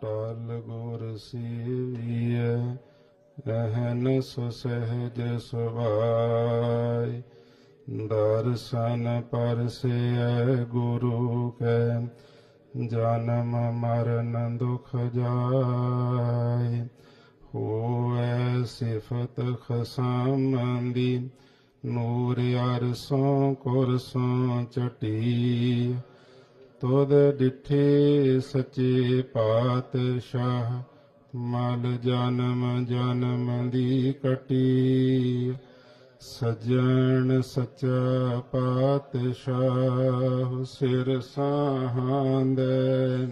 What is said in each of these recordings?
ਟਲ ਗੁਰ ਸੀਵੀਐ ਅਹਨ ਸੁਸਹਿਜ ਸੁਭਾਈ ਦਰਸ਼ਨ ਪਰਸੈ ਗੁਰੂ ਕੈ, ਜਨਮ ਮਰਨ ਦੁਖ ਜਾਏ ਹੋਐ ਸਿਫਤ ਖਸਮੰਦੀ, ਨੂਰ ਅਰਸੋਂ ਕੁਰਸੋਂ ਚਟੀ। ਤੁਧ ਡਿਠੇ ਸੱਚੇ ਪਾਤਸ਼ਾਹ, ਮਲ ਜਨਮ ਜਨਮ ਦੀ ਕਟੀ। ਸਜਣ ਸੱਚਾ ਪਾਤਸ਼ਾਹ, ਸਿਰ ਸਾਹਾਂਦੇ।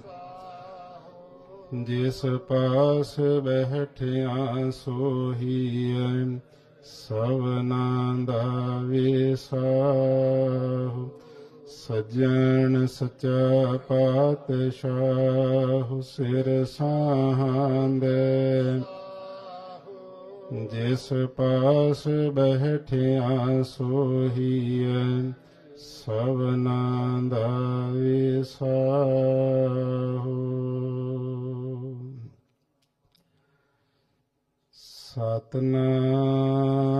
ਜਿਸ ਪਾਸ ਬਹਿਠਿਆ ਸੋਹੀਐ ਸਵਨਾ ਦਾ ਵਿਸਾਹੁ ਸਜਣ ਸਚਾ ਪਾਤਸ਼ਾਹ ਸਿਰ ਸਾਹਾਂਦੇ। ਜਿਸ ਪਾਸ ਬਹਿਠਿਆ ਸੋਹੀਐ ਸਵਨਾ ਦਾ ਵਿਸਾਹੁ ਸਤਨਾਮ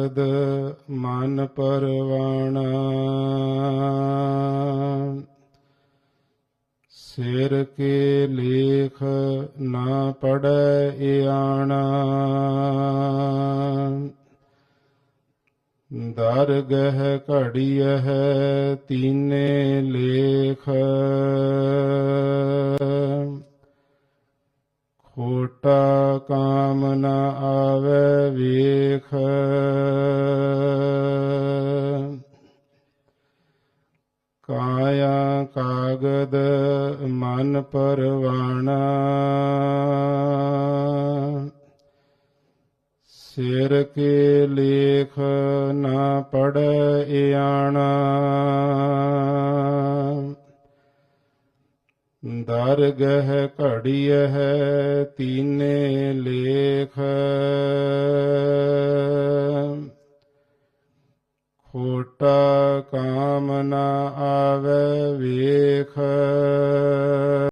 ਕਾਗਦ ਮਨ ਪਰਵਾਣਾ। ਸਿਰ ਕੇ ਲੇਖ ਨਾ ਪੜੈ ਆਣਾ ਦਰਗਹ ਘੜੀਐ ਤੀਨੇ ਲੇਖ। ਖੋਟਾ ਕਾਮ ਨ ਆਵੇ ਵੇਖ। ਕਾਇਆ ਕਾਗਦ ਮਨ ਪਰਵਾਣਾ। ਸਿਰ ਕੇ ਲੇਖ ਨਾ ਪੜੈ ਆਣਾ ਦਰਗਹ ਘੜੀਐ ਤੀਨੇ ਲੇਖ। ਖੋਟਾ ਕਾਮ ਨ ਆਵੇ ਵੇਖ।